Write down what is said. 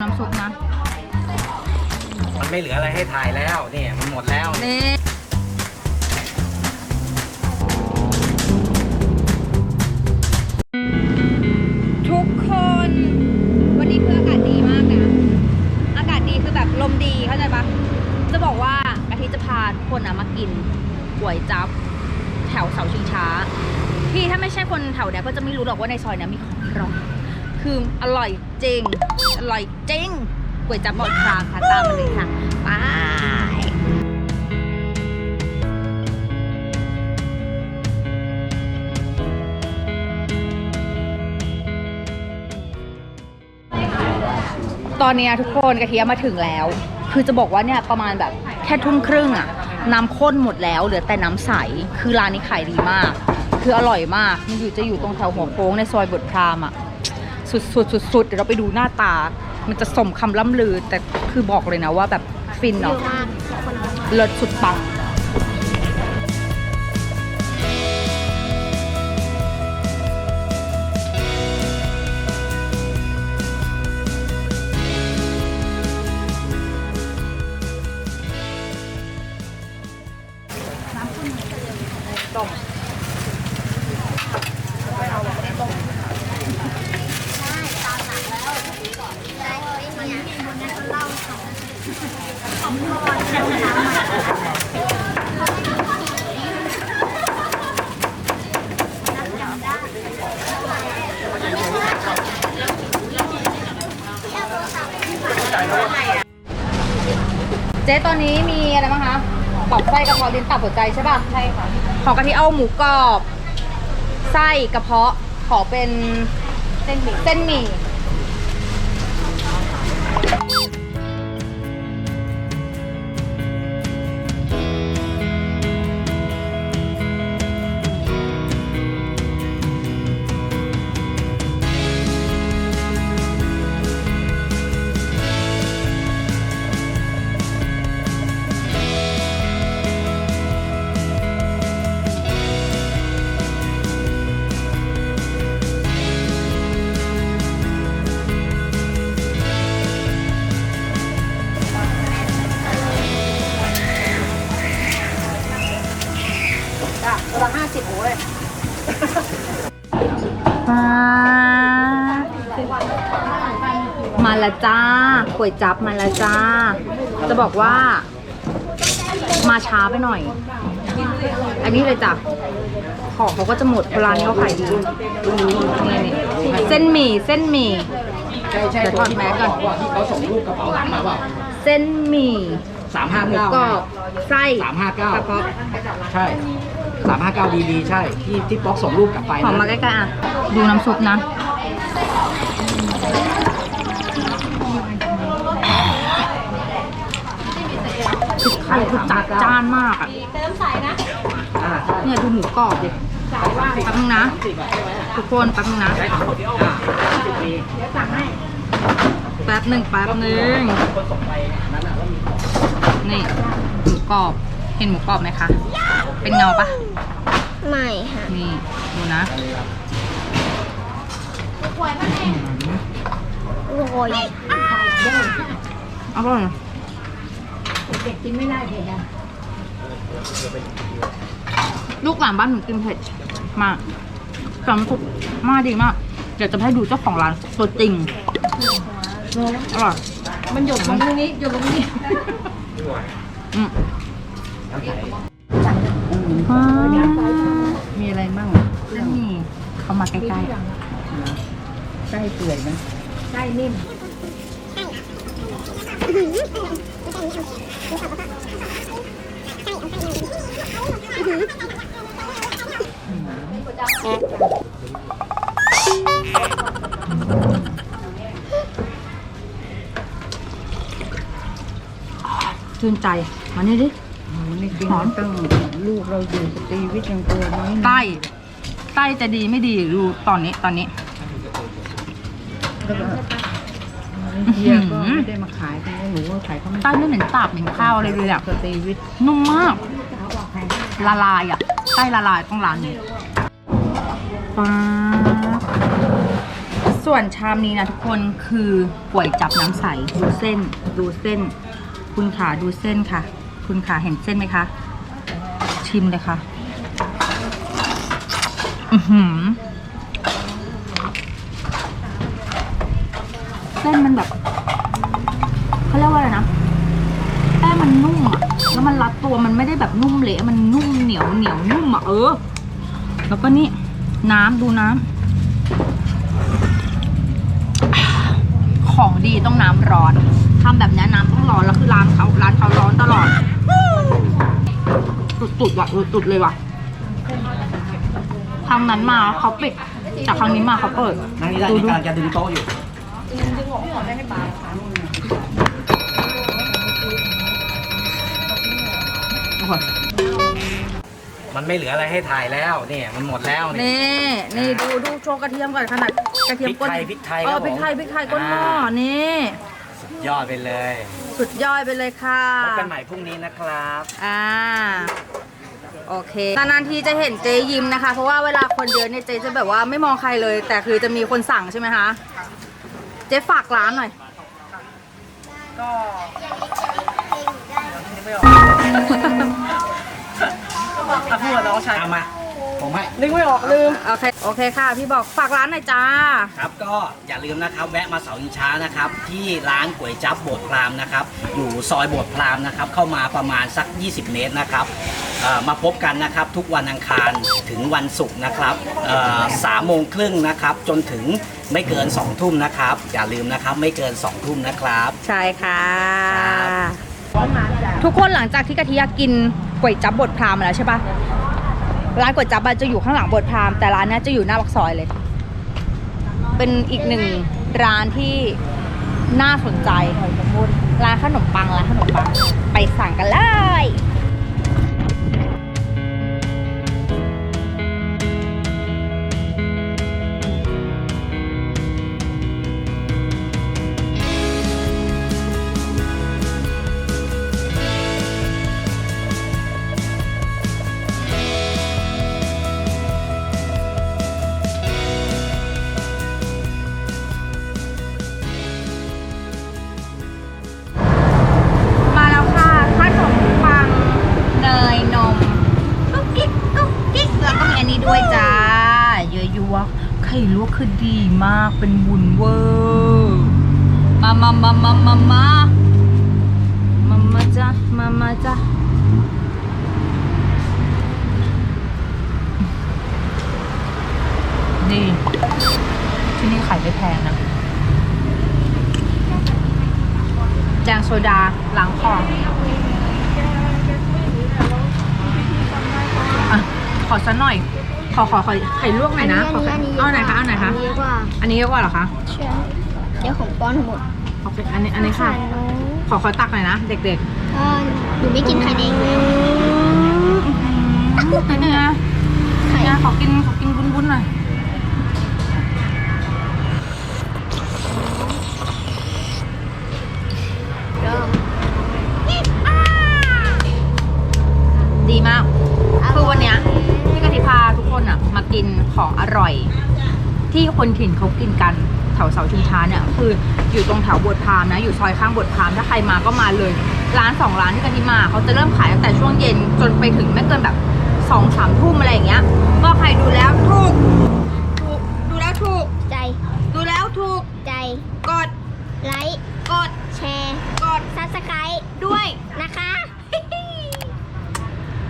น้ำซุปนะมันไม่เหลืออะไรให้ถ่ายแล้วเนี่ยมันหมดแล้ว นี่ทุกคน วันนี้คืออากาศดีมากนะ อากาศดีคือแบบลมดีเข้าใจปะจะบอกว่ากะทิจะพาทุกคนนะมากินก๋วยจั๊บแถวเสาชิงช้า ที่ถ้าไม่ใช่คนแถวเนี้ยก็จะไม่รู้หรอกว่าในซอยเนี้ยมีของอร่อย คืออร่อยจริง อร่อยจริงก๋วยจับหมดครางค่ะตามมาเลยค่ะไปตอนนี้ทุกคนกะเทียมมาถึงแล้ว คือจะบอกว่าเนี่ยประมาณแบบแค่ทุ่มครึ่งอะน้ำข้นหมดแล้วเหลือแต่น้ำใส คือร้านนี้ขายดีมาก คืออร่อยมาก มันอยู่จะอยู่ตรงแถวหัวโค้งในซอยบทพรามอะ สุดสุดสุดสุดเดี๋ยวเราไปดูหน้าตา มันจะสมคำล่ำลือ แต่คือบอกเลยนะว่าแบบฟินเนาะเลิศสุดปัง เจ๊ตอนนี้มีอะไรบ้างคะปอกไส้กระเพาะลิ้นตับหัวใจใช่ป่ะ ใช่ค่ะ ขอกะทิเอาหมูกรอบ ไส้กระเพาะ ขอเป็นเส้นหมี่เส้นหมี่ ละห้าสิบโอ้ยมามาละจ้าก๋วยจับมาละจ้า จะบอกว่า มาช้าไปหน่อย อันนี้เลยจ้ะของเขาก็จะหมดเพราะร้านนี้เขาขายดีนี่นี่เส้นหมี่เส้นหมี่ใช่ใช่เดี๋ยวถอดแมสก่อนที่เขาส่งรูปกระเป๋าหลังมาเปล่าเส้นหมี่สามห้าหมูเก้ากรอบไส้สามห้าเก้ากระเพาะใช่ สามห้าเก้าดีดีใช่ ที่ที่ป๊อกส่งรูปกลับไปขอมานะใกล้ๆอะ ดูน้ำซุปนะ คือไข่คือจัดจ้านมากอะอ่าใช่เนี่ยดูหมูกรอบดิแป๊บนึงนะทุกคนแป๊บนึงนะ ใช่อ่าสิบปีแป๊บหนึ่งแป๊บหนึ่งคนส่งไปนั้นอะว่ามีของนี่หมูกรอบ เห็นหมูกรอบไหมคะ เป็นเงาปะไม่ค่ะนี่ดูนะโอ้ยอร่อยเด็กกินไม่ได้เด็กอะลูกหลานบ้านหนูกินเผ็ดมากสำสุกมากดีมาก เดี๋ยวจะให้ดูเจ้าของร้านตัวจริงอร่อยมันหยดลงตรงนี้หยดลงนี้อืม น้ำใสมีอะไรบ้างเส้นหมี่เข้ามาใกล้ไส้เปื่อยไหมไส้นิ่มชื่นใจ มานี่ดิ นี่กินหอมตั้งลูกเราอยู่สตรีวิทย์ยังตัวน้อยนะใต้ใต้จะดีไม่ดีดูตอนนี้ตอนนี้ แล้วก็เฮียก็ไม่ได้มาขายแต่หนูว่าขายเขาไม่ใต้ไม่เหม็นสาบเหม็นข้าวอะไรเลยอะสตรีวิทย์นุ่มมาก ละลายอะใต้ละลายต้องร้านนี้ฟ้าสส่วนชามนี้นะทุกคนคือก๋วยจับน้ำใสดูเส้น ดูเส้น คุณขาดูเส้นค่ะ คุณขาเห็นเส้นไหมคะ ชิมเลยค่ะ อือหือเส้นมันแบบเขาเรียกว่าอะไรนะแป้งมันนุ่มอะแล้วมันรัดตัวมันไม่ได้แบบนุ่มเละมันนุ่มเหนียวเหนียวนุ่มอะเออ แล้วก็นี่น้ำดูน้ำของดีต้องน้ำร้อนทำแบบนี้น้ำต้องร้อนแล้วคือร้านเขาร้านเขาร้อนตลอด สุดๆว่ะสุดๆเลยว่ะทางนั้นมาเขาปิดจากครั้งนี้มาเขาเปิดนั่งนี่ได้นี่กำลังจะดึงโต๊ะอยู่โอ้โหมันไม่เหลืออะไรให้ถ่ายแล้วเนี่ยมันหมดแล้วนี่นี่นี่ดูดูโชว์กระเทียมก่อนขนาดกระเทียมก้นพริกไทยพริกไทยเอครัอบพริกไทยผมพริกไทยก้นหม้ออ่านี่ ยอดไปเลยสุดยอดไปเลยค่ะ พบกันใหม่พรุ่งนี้นะครับ อ่า โอเคนานๆทีจะเห็นเจยิ้มนะคะ เพราะว่าเวลาคนเยอะเนี่ยเจจะแบบว่าไม่มองใครเลย แต่คือจะมีคนสั่งใช่ไหมคะ เจ๊ฝากร้านหน่อยเอามา ผมให้ นึกไม่ออกลืม โอเคโอเคค่ะ พี่บอกฝากร้านหน่อยจ้า ครับก็อย่าลืมนะครับแวะมาเสาอินช้านะครับ ที่ร้านก๋วยจั๊บโบดพรามนะครับ อยู่ซอยโบดพรามนะครับ เข้ามาประมาณสัก 20 เมตรนะครับเอ่อมาพบกันนะครับ ทุกวันอังคารถึงวันศุกร์นะครับเอ่อสามโมงครึ่งนะครับ จนถึงไม่เกิน2ทุ่มนะครับ อย่าลืมนะครับไม่เกิน2ทุ่มนะครับ ใช่ค่ะ ครับ ทุกคนหลังจากที่กะทิยากินก๋วยจั๊บบดพรามมาแล้วใช่ปะ ร้านก๋วยจั๊บอะจะอยู่ข้างหลังบทพรามแต่ร้านเนี้ยจะอยู่หน้าปากซอยเลย เป็นอีกหนึ่งร้านที่น่าสนใจร้านขนมปังร้านขนมปังไปสั่งกันเลย ลวกคือดีมากเป็นวุ้นเวอร์มามามามามามามามาจ้ามามาจ้าดีที่นี่ขายไม่แพงนะ แจงโซดาล้างคออะขอสักหน่อย อขอขอไข่ลวกหน่อยนะขอไข่เอาไหนคะเอาไหนคะเยอะกว่าอันนี้เยอะกว่าเหรอคะใช่เดี๋ยวของป้อนทั้งหมดโอเคอันนี้อันนี้ค่ะ ขอขอตักหน่อยนะเด็กเออหนูไม่กินไข่แดงเลยๆอันนี้นะไข่เนี่ยขอกินขอกินบุ้นๆหน่อย ของอร่อย ที่คนถิ่นเขากินกันแถวเสาชุมช้าเนี่ยคืออยู่ตรงแถวบทพามนะ อยู่ซอยข้างบทพามถ้าใครมาก็มาเลย ร้านสองร้านที่กันที่มาเขาจะเริ่มขายตั้งแต่ช่วงเย็นจนไปถึงไม่เกินแบบสองสามทุ่มอะไรอย่างเงี้ย ก็ใครดูแล้วถูกถูกดูแล้วถูกใจ ดูแล้วถูกใจ กดไลค์กดแชร์ กดซับสไครต์ด้วย